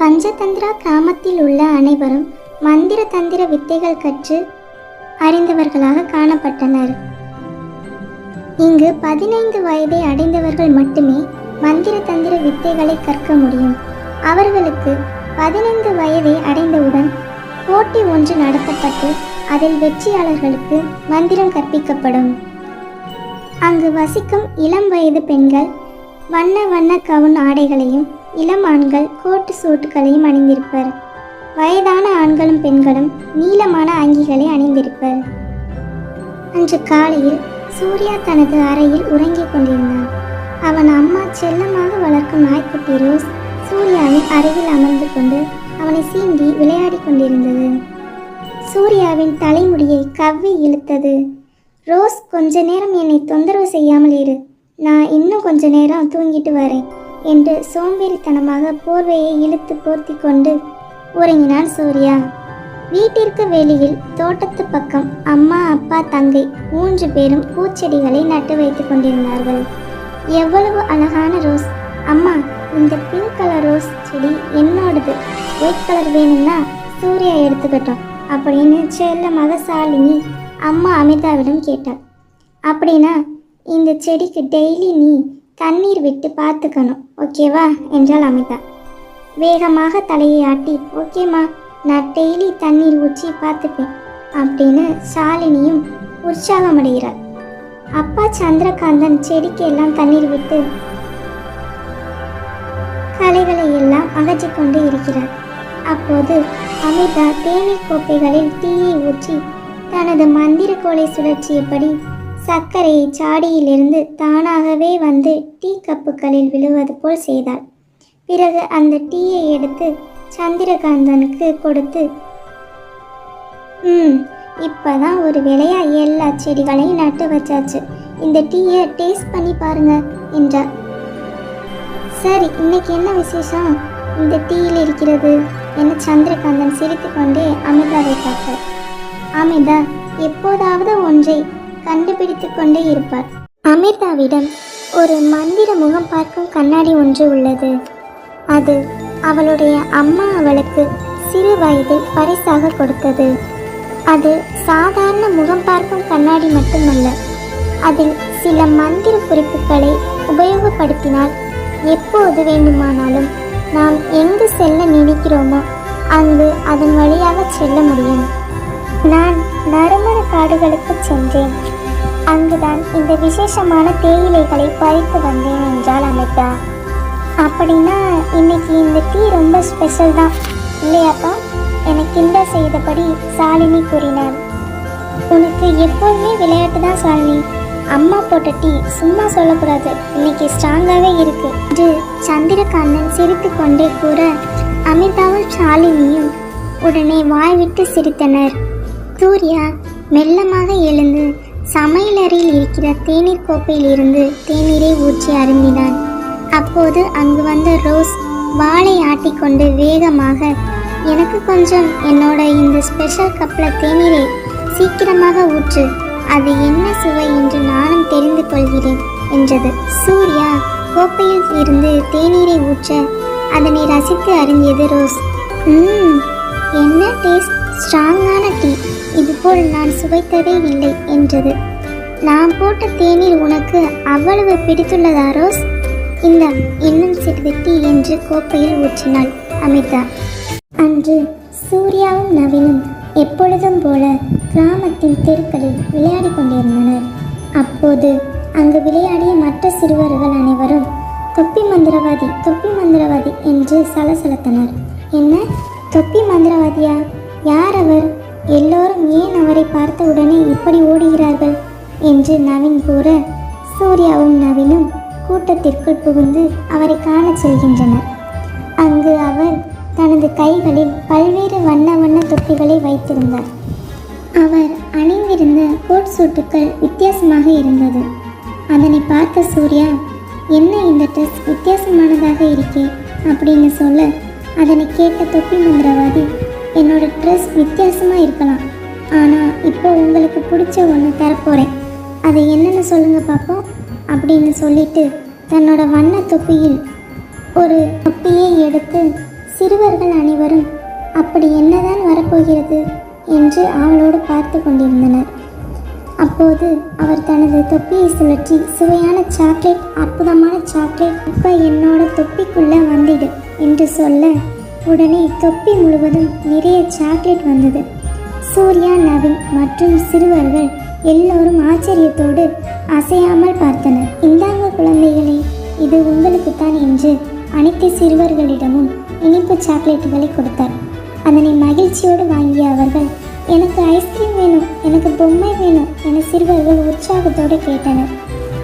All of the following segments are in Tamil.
பஞ்சதந்திரா கிராமத்தில் உள்ள அனைவரும் மந்திர தந்திர வித்தைகள் கற்று அறிந்தவர்களாக காணப்பட்டனர். இங்கு பதினைந்து வயதை அடைந்தவர்கள் மட்டுமே மந்திர தந்திர வித்தைகளை கற்க முடியும். அவர்களுக்கு பதினைந்து வயதை அடைந்தவுடன் போட்டி ஒன்று நடத்தப்பட்டு அதில் வெற்றியாளர்களுக்கு மந்திரம் கற்பிக்கப்படும். அங்கு வசிக்கும் இளம் வயது பெண்கள் வண்ண வண்ண கவுன் ஆடைகளையும் இளம் ஆண்கள் கோட்டு சூட்டுகளையும் அணிந்திருப்பர். வயதான ஆண்களும் பெண்களும் நீளமான அங்கிகளை அணிந்திருப்பர். அன்று காலையில் சூர்யா தனது அறையில் உறங்கிக் கொண்டிருந்தான். அவன் அம்மா செல்லமாக வளர்க்கும் நாய்க்குட்டி ரோஸ் சூர்யாவின் அருகில் அமர்ந்து கொண்டு அவனை சீண்டி விளையாடிக் கொண்டிருந்தது. சூர்யாவின் தலைமுடியை கவ்வி இழுத்தது. ரோஸ் கொஞ்ச நேரம் என்னை தொந்தரவு செய்யாமல் இரு. நான் இன்னும் கொஞ்ச நேரம் தூங்கிட்டு வரேன். என்று சோம்பேறித்தனமாக போர்வையை இழுத்து போர்த்தி கொண்டு உறங்கினான் சூர்யா. வீட்டிற்கு வெளியில் தோட்டத்து பக்கம் அம்மா அப்பா தங்கை மூன்று பேரும் பூச்செடிகளை நட்டு வைத்துக் கொண்டிருந்தார்கள். எவ்வளவு அழகான ரோஸ். அம்மா இந்த பிங்க் கலர் ரோஸ் செடி என்னோடது. ஒயிட் கலர் வேணும்னா சூர்யா எடுத்துக்கட்டும் அப்படின்னு செல்லமாக சாலினி அம்மா அமிதாவிடம் கேட்டாள். அப்படின்னா இந்த செடிக்கு டெய்லி நீ தண்ணீர் விட்டு பார்த்துக்கணும் ஓகேவா? என்றாள் அமிதா. வேகமாக தலையை ஆட்டி ஓகேம்மா நான் டெய்லி தண்ணீர் ஊற்றி பார்த்துப்பேன் அப்படின்னு சாலினியும் உற்சாகமடைகிறாள். அப்பா சந்திரகாந்தன் செடிக்கு எல்லாம் தண்ணீர் விட்டு களைகளை எல்லாம் அகற்றிக்கொண்டு இருக்கிறார். அப்போது அமிதா தேநீர் கோப்பைகளில் டீயை ஊற்றி தனது மந்திர கோலை சுழற்சியபடி சர்க்கரையை சாடியிலிருந்து தானாகவே வந்து டீ கப்புகளில் விழுவது போல் செய்தாள். பிறகு அந்த டீயை எடுத்து சந்திரகாந்தனுக்கு கொடுத்து ம் இப்போதான் ஒரு வேளையா எல்லா செடிகளையும் நட்டு வச்சாச்சு. இந்த டீயை டேஸ்ட் பண்ணி பாருங்க என்றார். சரி இன்னைக்கு என்ன விசேஷம்? இந்த டீயில் இருக்கிறது என சந்திரகாந்தன் சிரித்துக்கொண்டே அமிதாவை பார்த்தார் அமிதா எப்போதாவது ஒன்றை கண்டுபிடித்து கொண்டே இருப்பார். அமிர்தாவிடம் ஒரு மந்திர முகம் பார்க்கும் கண்ணாடி ஒன்று உள்ளது. அது அவளுடைய அம்மா அவளுக்கு சிறு வயதில் பரிசாக கொடுத்தது. அது சாதாரண முகம் பார்க்கும் கண்ணாடி மட்டுமல்ல அதில் சில மந்திர குறிப்புகளை உபயோகப்படுத்தினால் எப்போது வேண்டுமானாலும் நாம் எங்கு செல்ல நினைக்கிறோமோ அங்கு அதன் வழியாக செல்ல முடியும். நான் நறுமண காடுகளுக்கு சென்றேன். அங்குதான் இந்த விசேஷமான தேயிலைகளை பறித்து வந்தேன் என்றாள் அமிதா அப்படின்னா இன்னைக்கு இந்த டீ ரொம்ப ஸ்பெஷல் தான். இல்லையாப்பா என கிண்டல் செய்தபடி சாலினி கூறினார். உனக்கு எப்போதுமே விளையாட்டு தான் சாலினி. அம்மா போட்ட டீ சும்மா சொல்லக்கூடாது. இன்னைக்கு ஸ்ட்ராங்காகவே இருக்கு என்று சந்திரகாந்தன் சிரித்து கொண்டே கூற அமிதாவும் சாலினியும் உடனே வாய்விட்டு சிரித்தனர். சூர்யா மெல்லமாக எழுந்து சமையலறையில் இருக்கிற தேநீர் கோப்பையில் இருந்து தேநீரை ஊற்றி அருந்தினான். அப்போது அங்கு வந்த ரோஸ் வாளை ஆட்டிக்கொண்டு வேகமாக எனக்கு கொஞ்சம் என்னோட இந்த ஸ்பெஷல் கப்பில் தேநீரை சீக்கிரமாக ஊற்று. அது என்ன சுவை என்று நானும் தெரிந்து கொள்கிறேன் என்றது. சூர்யா கோப்பையில் இருந்து தேநீரை ஊற்ற. அதனை ரசித்து அருந்தியது ரோஸ். ம் என்ன டேஸ்ட் ஸ்ட்ராங்கான டீ. இதுபோல் நான் சுவைத்ததே இல்லை என்றது. நான் போட்ட தேநீர் உனக்கு அவ்வளவு பிடித்துள்ளதா ரோஸ்? இந்த இன்னும் சிறிது டீ என்று கோப்பையில் ஊற்றினாள் அமிதா அன்று சூர்யாவும் நவீனும் எப்பொழுதும் போல கிராமத்தின் தெருக்களில் விளையாடி கொண்டிருந்தனர். அப்போது அங்கு விளையாடிய மற்ற சிறுவர்கள் அனைவரும் தொப்பி மந்திரவாதி தொப்பி மந்திரவாதி என்று சலசலத்தனர். என்ன? தொப்பி மந்திரவாதியா? யார் அவர்? எல்லோரும் ஏன் அவரை பார்த்த உடனே இப்படி ஓடுகிறார்கள்? என்று நவீன் கூற சூர்யாவும் நவீனும் கூட்டத்திற்குள் புகுந்து அவரை காணச் செல்கின்றனர். அங்கு அவர் தனது கைகளில் பல்வேறு வண்ண வண்ண தொப்பிகளை வைத்திருந்தார். அவர் அணிந்திருந்த கோட் சூட்டுக்கள் வித்தியாசமாக இருந்தது. அதனை பார்த்த சூர்யா என்ன இந்த ட்ரெஸ் வித்தியாசமானதாக இருக்கே அப்படின்னு சொல்ல அதனை கேட்ட தொப்பி மந்திரவாதி ட்ரெஸ் வித்தியாசமாக இருக்கலாம். ஆனால் இப்போ உங்களுக்கு பிடிச்ச ஒன்று தரப்போகிறேன் அது என்னென்னு சொல்லுங்கள் பார்ப்போம் அப்படின்னு சொல்லிட்டு தன்னோட வண்ண தொப்பியில் ஒரு தொப்பியை எடுத்து சிறுவர்கள் அனைவரும் அப்படி என்னதான் வரப்போகிறது என்று அவளோடு பார்த்து கொண்டிருந்தனர். அப்போது அவர் தனது தொப்பியை சுழற்றி சுவையான சாக்லேட் அற்புதமான சாக்லேட் இப்போ என்னோட தொப்பிக்குள்ளே வந்திடு என்று சொல்ல உடனே தொப்பி முழுவதும் நிறைய சாக்லேட் வந்தது. சூர்யா நவீன் மற்றும் சிறுவர்கள் எல்லோரும் ஆச்சரியத்தோடு அசையாமல் பார்த்தனர். இந்தாங்க குழந்தைகளே இது உங்களுக்குத்தான் என்று அனைத்து சிறுவர்களிடமும் இனிப்பு சாக்லேட்டுகளை கொடுத்தார். அதனை மகிழ்ச்சியோடு வாங்கிய அவர்கள் எனக்கு ஐஸ்கிரீம் வேணும் எனக்கு பொம்மை வேணும் என சிறுவர்கள் உற்சாகத்தோடு கேட்டனர்.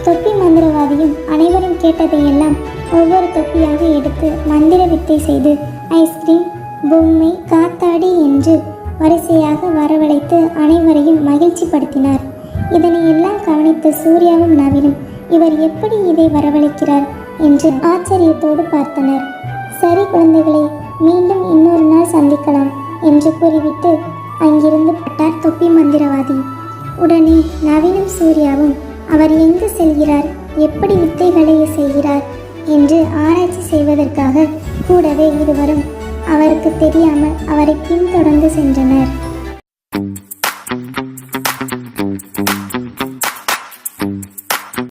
தொப்பி மந்திரவாதியும் அனைவரும் கேட்டதையெல்லாம் ஒவ்வொரு தொப்பியாக எடுத்து மந்திர வித்தை செய்து ஐஸ்கிரீம் பொம்மை காத்தாடி என்று வரிசையாக வரவழைத்து அனைவரையும் மகிழ்ச்சிப்படுத்தினார். இதனை எல்லாம் கவனித்த சூர்யாவும் நவீனும் இவர் எப்படி இதை வரவழைக்கிறார்? என்று ஆச்சரியத்தோடு பார்த்தனர். சரி குழந்தைகளே மீண்டும் இன்னொரு நாள் சந்திக்கலாம் என்று கூறிவிட்டு அங்கிருந்து பட்டார் தொப்பி மந்திரவாதி. உடனே நவீனும் சூர்யாவும் அவர் எங்கு செல்கிறார்? எப்படி வித்தைகளை செய்கிறார்? என்று ஆராய்ச்சி செய்வதற்காக கூடவே இருவரும் அவருக்கு தெரியாமல் அவரை பின்தொடர்ந்து சென்றனர்.